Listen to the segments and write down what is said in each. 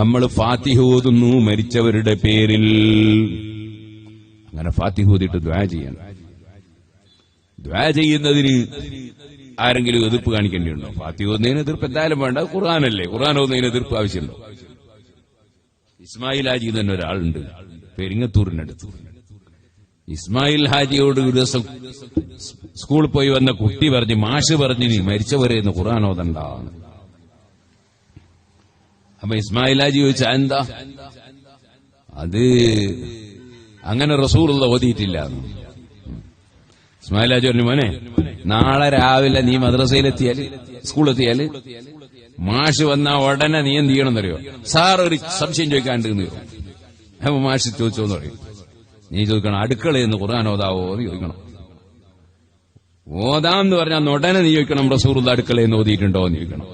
നമ്മൾ ഫാത്തിഹ ഓതുന്നു മരിച്ചവരുടെ പേരിൽ. അങ്ങനെ ഫാത്തിഹ ഓതിയിട്ട് ദ്വാ ചെയ്യണം. ദ്വാ ചെയ്യുന്നതിന് ആരെങ്കിലും എതിർപ്പ് കാണിക്കേണ്ടിയുണ്ടോ? ഫാത്തിഹ ഓതുന്നതിന് എതിർപ്പ് എന്തായാലും വേണ്ട. ഖുർആാനല്ലേ. ഖുർആൻ ഓതുന്നതിന് എതിർപ്പ് ആവശ്യമുണ്ടോ ഇസ്മായിൽ ഹാജി തന്നെ ഒരാളുണ്ട്. പെരിങ്ങത്തൂരിനടുത്ത്. ഇസ്മായിൽ ഹാജിയോട് ഒരു ദിവസം സ്കൂളിൽ പോയി വന്ന കുട്ടി പറഞ്ഞ് മാഷ് പറഞ്ഞ് നീ മരിച്ചവരെ ഖുർആൻ ഓതണ്ടാന്ന് അപ്പൊ ഇസ്മായിൽ ചോദിച്ച എന്താ? അത് അങ്ങനെ റസൂറുള്ള ഓതിയിട്ടില്ല. ഇസ്മായിൽ ഹാജി പറഞ്ഞു മോനെ നാളെ രാവിലെ നീ മദ്രസയിലെത്തിയാൽ സ്കൂളിലെത്തിയാൽ മാഷ് വന്ന ഉടനെ നീ എന്ത് ചെയ്യണമെന്നറിയോ സാർ ഒരു സംശയം ചോദിക്കാണ്ട് എന്ന് ചോദിക്കും. അപ്പൊ മാഷ് ചോദിച്ചോന്ന് പറയും. നീ ചോദിക്കണം അടുക്കളയെന്ന് ഖുർആൻ ഓതാവോ എന്ന് ചോദിക്കണം. എന്ന് പറഞ്ഞാൽ ഉടനെ നീ ചോദിക്കണം റസൂറുള്ള അടുക്കളയെന്ന് ഓതിയിട്ടുണ്ടോ എന്ന് ചോദിക്കണം.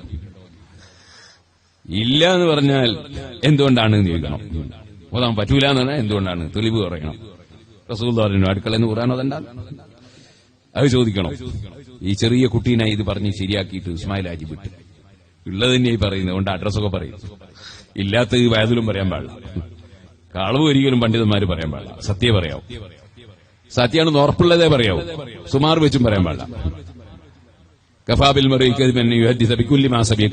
ഇല്ല എന്ന് പറഞ്ഞാൽ എന്തുകൊണ്ടാണ് ചോദിക്കണം. ഓതാൻ പറ്റൂല എന്ന് പറഞ്ഞാൽ എന്തുകൊണ്ടാണ്? തെളിവ് പറയണം റസൂൽ അടുക്കള എന്ന് പറയാനോ അതല്ല അത് ചോദിക്കണം. ഈ ചെറിയ കുട്ടീനെ ഇത് പറഞ്ഞ് ശരിയാക്കിയിട്ട് ഇസ്മായിൽ ആജി വിട്ടു ഉള്ളത് തന്നെയായി പറയുന്നത്. കൊണ്ട് അഡ്രസ്സൊക്കെ പറയും. ഇല്ലാത്ത ഈ വയതിലും പറയാൻ പാടില്ല. കളവ് ഒരിക്കലും പണ്ഡിതന്മാര് പറയാൻ പാടില്ല. സത്യം പറയാവും. സത്യമാണെന്ന് ഉറപ്പുള്ളതേ പറയാവൂ. സുമാർ വെച്ചും പറയാൻ പാടില്ല. കഫാബിൽ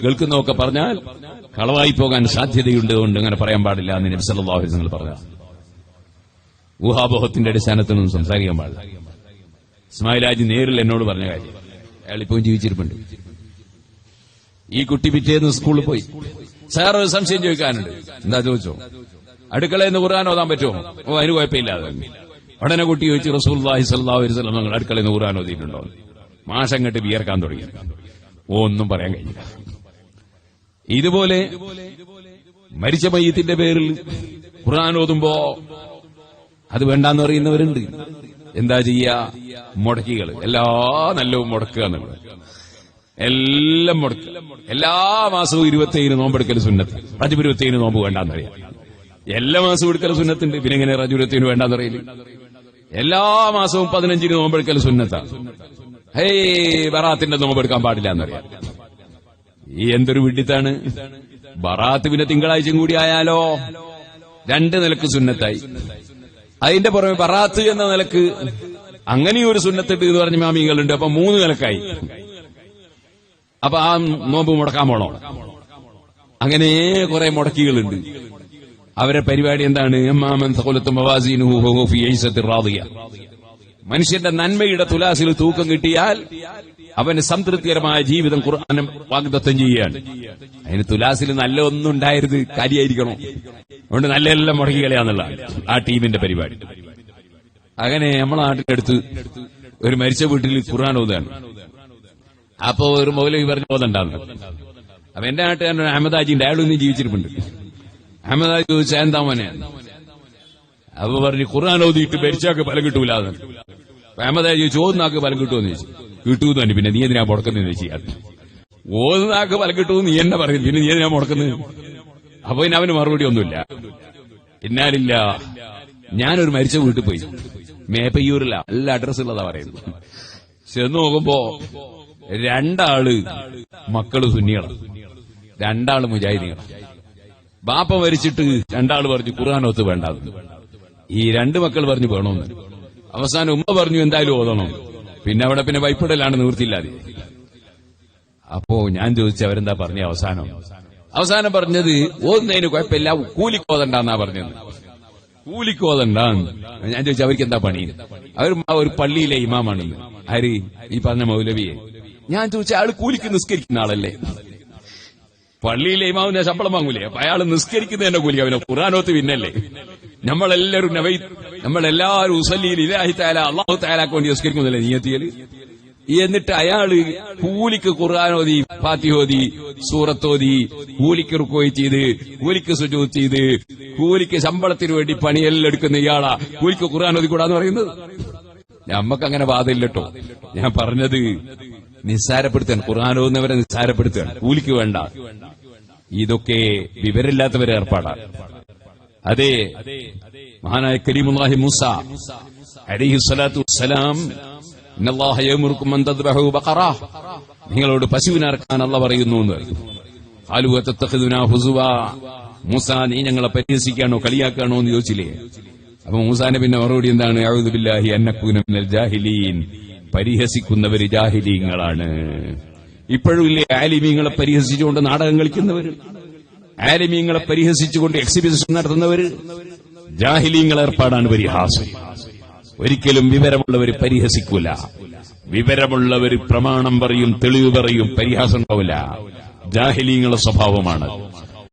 കേൾക്കുന്നതൊക്കെ പറഞ്ഞാൽ കളവായി പോകാൻ സാധ്യതയുണ്ട് കൊണ്ട് അങ്ങനെ പറയാൻ പാടില്ല എന്ന് നബി സല്ലല്ലാഹു അലൈഹി വസല്ലം പറഞ്ഞു. ഊഹാബോഹത്തിന്റെ അടിസ്ഥാനത്തിലൊന്നും സംസാരിക്കാൻ പാടില്ല. ഇസ്മായിലാജി നേരിൽ എന്നോട് പറഞ്ഞ കാര്യം. അയാൾ ഇപ്പോഴും ജീവിച്ചിരിപ്പുണ്ട്. ഈ കുട്ടി പിറ്റേന്ന് സ്കൂളിൽ പോയി. സാർ ഒരു സംശയം ചോദിക്കാനുണ്ട്. എന്താ ചോദിച്ചോ? അടുക്കളയിൽ നിന്ന് ഖുർആൻ ഓതാൻ പറ്റുമോ? അതിന് കുഴപ്പമില്ലാതെ. ഉടനെ കുട്ടി ചോദിച്ചു റസൂൽ സല്ലാഹു അലൈഹി വസല്ലം അടുക്കളയിൽ നിന്ന് ഖുർആൻ ഓതിയിട്ടുണ്ടോ മാഷം കെട്ട് വിയർക്കാൻ തുടങ്ങി. ഒന്നും പറയാൻ കഴിഞ്ഞില്ല. ഇതുപോലെ മരിച്ച മയ്യത്തിന്റെ പേരിൽ ഖുർആൻ ഓതുമ്പോ അത് വേണ്ടാന്ന് പറയുന്നവരുണ്ട്. എന്താ ചെയ്യ? മുടക്കികൾ എല്ലാ നല്ലവും മുടക്കുക എന്നുള്ളത്. എല്ലാം മുടക്കുക. എല്ലാ മാസവും ഇരുപത്തേഴിന് നോമ്പെടുക്കൽ സുന്നത്ത്. റജബ് ഇരുപത്തേഴ് നോമ്പ് വേണ്ടാന്ന് അറിയാം എല്ലാ മാസവും എടുക്കൽ സുന്നത്തുണ്ട്. പിന്നെ എങ്ങനെ റജബ് വേണ്ടാന്ന് അറിയില്ല എല്ലാ മാസവും പതിനഞ്ചിന് നോമ്പെടുക്കൽ സുന്നത്താ. ഹേയ് ബറാത്തിന്റെ നോമ്പ് എടുക്കാൻ പാടില്ല എന്നറിയാം. ഈ എന്തൊരു വിഡിത്താണ്? ബറാത്ത് പിന്നെ തിങ്കളാഴ്ച കൂടി ആയാലോ? രണ്ട് നിലയ്ക്ക് സുന്നത്തായി. അതിന്റെ പുറമെ ബറാത്ത് എന്ന നിലയ്ക്ക് അങ്ങനെ ഒരു സുന്നത്തിട്ട് എന്ന് പറഞ്ഞ മാമികളുണ്ട്. അപ്പൊ മൂന്ന് നിലക്കായി. അപ്പൊ ആ നോമ്പ് മുടക്കാൻ പോണോ? അങ്ങനെ കുറെ മുടക്കികളുണ്ട്. അവരെ പരിപാടി എന്താണ്? എമ്മാമൻ സഖുലത്തും മനുഷ്യന്റെ നന്മയുടെ തുലാസിൽ തൂക്കം കിട്ടിയാൽ അവന് സംതൃപ്തികരമായ ജീവിതം ഖുർആാനം വാഗ്ദത്തം ചെയ്യുകയാണ്. അതിന് തുലാസിൽ നല്ല ഒന്നും ഉണ്ടായത് കാര്യമായിരിക്കണം അതുകൊണ്ട് നല്ല എല്ലാം മുടക്കി കളയാന്നുള്ള ആ ടീമിന്റെ പരിപാടി. അങ്ങനെ നമ്മളെ നാട്ടിനടുത്ത് ഒരു മരിച്ച വീട്ടിൽ ഖുർആൻ ഓതാണ് അപ്പോ ഒരു മൗലവി പറഞ്ഞ ഓതണ്ടാന്ന്. അപ്പൊ എന്റെ നാട്ടുകാരൻ അഹമ്മദാജിന്റെ അയാളൊന്നും ജീവിച്ചിരിപ്പുണ്ട്. അഹമ്മദാജി ചോദിച്ചാൽ എന്താ മോനെ? അപ്പൊ പറഞ്ഞു ഖുർആൻ ഓതിയിട്ട് മരിച്ചാക്ക് ഫലം കിട്ടൂലെന്ന്. അഹമ്മദാജി ചോദിച്ചു ഓതുന്നാക്ക് ഫലം കിട്ടുമെന്ന് ചോദിച്ചു. കിട്ടൂന്ന് പിന്നെ നീ എന്തിനാ മുടക്കുന്നതെന്ന് ചോദിച്ചു ഓതുന്നാക്ക് ഫലം കിട്ടുമെന്ന് നീ എന്നെ പറയുന്നു. പിന്നെ നീ എന്തിനാ മുടക്കുന്നത് അപ്പൊ പിന്നെ അവന് മറുപടി ഒന്നുമില്ല. പിന്നാലില്ല ഞാനൊരു മരിച്ച വീട്ടിൽ പോയി. മേപ്പയ്യൂരില്ല നല്ല അഡ്രസ് ഉള്ളതാ പറയുന്നത്. ചെന്ന് നോക്കുമ്പോ രണ്ടാൾ മക്കൾ സുന്നികളാണ് രണ്ടാൾ മുജാഹിദികളാണ് ബാപ്പ മരിച്ചിട്ട് രണ്ടാൾ പറഞ്ഞു ഖുർആാനോത്ത് വേണ്ടാന്ന്. ഈ രണ്ട് മക്കൾ പറഞ്ഞു വേണമെന്ന് അവസാനം ഉമ്മ പറഞ്ഞു എന്തായാലും ഓതണം. പിന്നെ അവിടെ പിന്നെ വൈപ്പിടലാണ് നിവൃത്തിയില്ലാതെ. അപ്പോ ഞാൻ ചോദിച്ചു അവരെന്താ പറഞ്ഞ അവസാനം? അവസാനം പറഞ്ഞത് ഓതുന്നതിന് കുഴപ്പമില്ല കൂലിക്കോതണ്ടെന്നാ പറഞ്ഞത്. കൂലിക്കോതണ്ടാന്ന് ഞാൻ ചോദിച്ചു അവർക്ക് എന്താ പണി? അവർ ഒരു പള്ളിയിലെ ഇമാമാണ്. ആര്? ഈ പറഞ്ഞ മൗലവിയെ. ഞാൻ ചോദിച്ചു അയാൾ കൂലിക്ക് നിസ്കരിക്കുന്ന ആളല്ലേ? പള്ളിയിലെ ഇമാവിന്റെ ശമ്പളം വാങ്ങൂലേ അപ്പൊ അയാൾ നിസ്കരിക്കുന്നതിന്റെ കൂലി അവനെ ഖുറാനോത്ത് പിന്നല്ലേ? നമ്മളെല്ലാവരും നമ്മളെല്ലാവരും ഉസല്ലിയിൽ ഇലാഹി താല അള്ളാഹു താലാക്ക് വേണ്ടി നിസ്കരിക്കുന്നില്ലേ നീയത്തിയൽ? എന്നിട്ട് അയാൾ കൂലിക്ക് ഖുർആാനോതി ഫാത്തിഹോതി സൂറത്തോതി കൂലിക്ക് റുക്കോയി ചെയ്ത് കൂലിക്ക് സുജോ ചെയ്ത് കൂലിക്ക് ശമ്പളത്തിന് വേണ്ടി പണിയെല്ലാം എടുക്കുന്ന ഇയാളാ കൂലിക്ക് ഖുർആാനോതി കൂടാന്ന് പറയുന്നത്. നമ്മക്ക് അങ്ങനെ വാദമില്ലട്ടോ ഞാൻ പറഞ്ഞത് നിസ്സാരപ്പെടുത്താൻ ഖുർആാനോന്നവരെ നിസ്സാരപ്പെടുത്തുകയാണ് കൂലിക്ക് വേണ്ട. ഇതൊക്കെ വിവരമില്ലാത്തവരെ ഏർപ്പാടാണ് അതെ. മഹാനായ കരീമുല്ലാഹി മൂസ അലൈഹി സ്വലാത്തു വസ്സലാം നിങ്ങളോട് പശുവിനെ അറക്കാൻ അല്ല പറയുന്നു മൂസ നീ ഞങ്ങളെ പരിഹസിക്കാണോ കളിയാക്കാണോ എന്ന് ചോദിച്ചില്ലേ? അപ്പൊ മൂസാന്റെ പിന്നെ മറുപടി എന്താണ്? ഔദുബില്ലാഹി അന്നക്കൂന മിനൽ ജാഹിലീൻ. പരിഹസിക്കുന്നവര് ജാഹിലീങ്ങളാണ്. ഇപ്പോഴും ഇല്ലേ ആലിമീങ്ങളെ പരിഹസിച്ചുകൊണ്ട് നാടകം കളിക്കുന്നവര്? ആലിമീങ്ങളെ പരിഹസിച്ചുകൊണ്ട് എക്സിബിഷൻ നടത്തുന്നവര് ജാഹിലീങ്ങൾ ഏർപ്പാടാണ് പരിഹാസം. ഒരിക്കലും വിവരമുള്ളവർ പരിഹസിക്കൂല. വിവരമുള്ളവർ പ്രമാണം പറയും തെളിവ് പറയും പരിഹാസം ഉണ്ടാവില്ല. ജാഹിലീങ്ങളുടെ സ്വഭാവമാണ്.